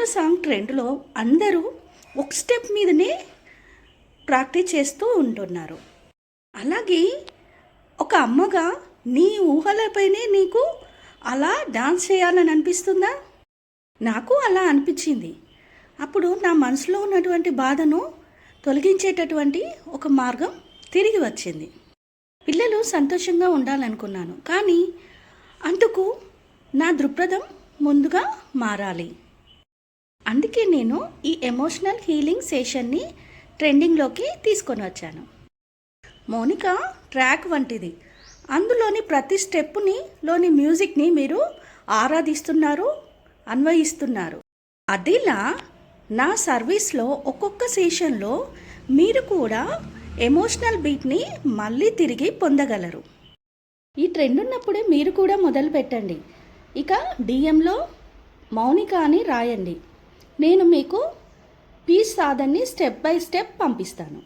Monica song ట్రెండ్లో అందరూ ఒక స్టెప్ మీదనే ప్రాక్టీస్ చేస్తూ ఉంటున్నారు. అలాగే ఒక అమ్మగా నీ ఊహలపైనే నీకు అలా డాన్స్ చేయాలని అనిపిస్తుందా? నాకు అలా అనిపించింది. అప్పుడు నా మనసులో ఉన్నటువంటి బాధను తొలగించేటటువంటి ఒక మార్గం తిరిగి వచ్చింది. పిల్లలు సంతోషంగా ఉండాలనుకున్నాను. కానీ అందుకు నా దృక్పథం ముందుగా మారాలి. అందుకే నేను ఈ ఎమోషనల్ హీలింగ్ సెషన్ని ట్రెండింగ్లోకి తీసుకొని వచ్చాను. మౌనిక ట్రాక్ వంటిది. అందులోని ప్రతి స్టెప్ని లోని మ్యూజిక్ని మీరు ఆరాధిస్తున్నారు అన్వయిస్తున్నారు. అదిలా నా సర్వీస్లో ఒక్కొక్క సెషన్లో మీరు కూడా ఎమోషనల్ బీట్ని మళ్ళీ తిరిగి పొందగలరు. ఈ ట్రెండ్ ఉన్నప్పుడే మీరు కూడా మొదలు పెట్టండి ఇక డిఎంలో మౌనిక అని రాయండి. నేను మీకు పీస్ సాధన్ని స్టెప్ బై స్టెప్ పంపిస్తాను.